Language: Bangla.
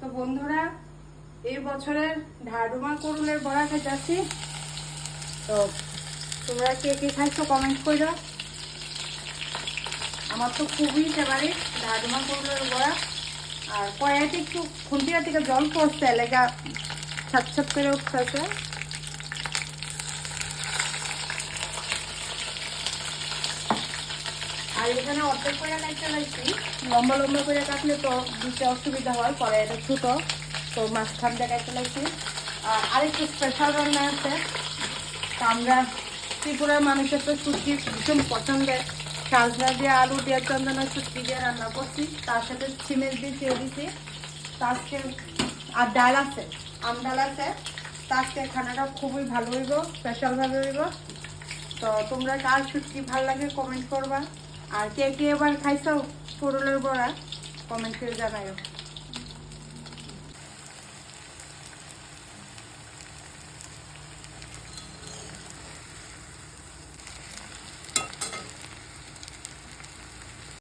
তো বন্ধুরা এই বছরের ঢাডুমা করুলের বড়া খেতেছি তো তোমরা কে কে খাইছো কমেন্ট করো আমার তো খুবই ফেভারিট ঢাডুমা করুলের বড়া। আর কয়েকটি একটু খুন্তিয়া থেকে জল পড়ছে, এলাকা ছাপ ছাপ করে উঠতেছে আর এখানে অর্ধেক করে কাটতে লাগছি লম্বা লম্বা করে কাটলে তো দিতে অসুবিধা হয়, পরে এটা ছোট। তো মাঝখান দিয়ে কাটতে লাগছি আর আরেকটু স্পেশাল রান্না আছে। আমরা ত্রিপুরার মানুষের তো সুটকি ভীষণ পছন্দের। সাজনা দিয়ে আলু দিয়ে চন্দনা সুটকি দিয়ে রান্না করছি। তার সাথে সিমের দিয়ে চেয়ে দিছি। তো আজকে আর ডাল আছে, আম ডাল আছে। তো আজকে খানাটা খুবই ভালো হইব স্পেশালভাবে হইব। তো তোমরা কার শুটকি ভালো লাগে কমেন্ট করবা। আর কে কে এবার খাইছো? পটলের বড়া? কমেন্ট করে জানাইও